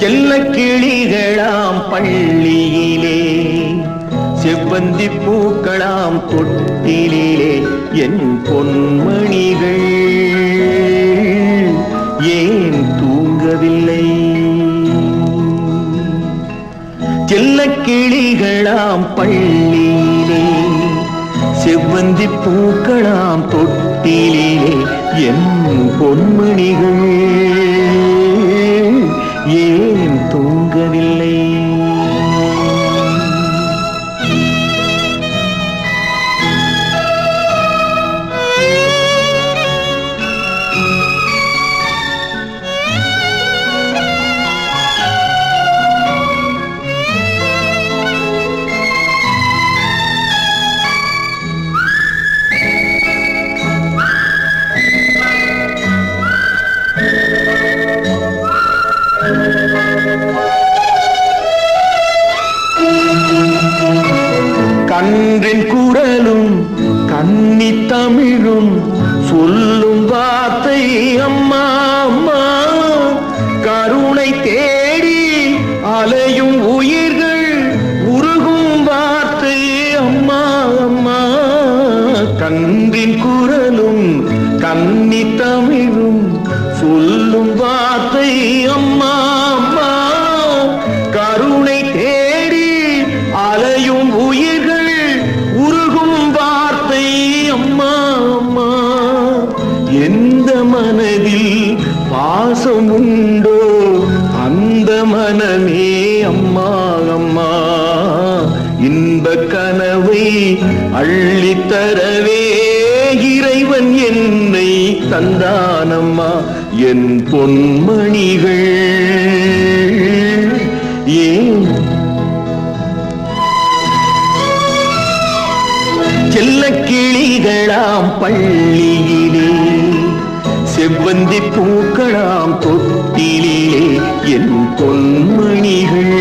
செல்ல கிளிகளாம் பள்ளியிலே செவ்வந்தி பூக்களாம் தொட்டிலே என் பொன்மணிகள் ஏன் தூங்கவில்லை? செல்ல கிளிகளாம் பள்ளியிலே செவ்வந்தி பூக்களாம் தொட்டிலே என் பொன்மணிகள் கன்றின் குரலும் கன்னி தமிழும் சொல்லும் வார்த்தை அம்மா அம்மா. கருணை தேடி அலையும் உயிர்கள் உருகும் வார்த்தை அம்மா அம்மா. கன்றின் குரலும் கன்னி தமிழும் சொல்லும் வார்த்தை மனதில் பாசம் உண்டோ அந்த மனமே அம்மா அம்மா. இன்ப கனவை அள்ளித்தரவே இறைவன் என்னை தந்தானம்மா என் பொன்மணிகள். ஏன்? செல்ல கிளிகளாம் பள்ளியில் செவ்வந்தி பூக்களாம் தொட்டிலே என் பொன்மணிகள்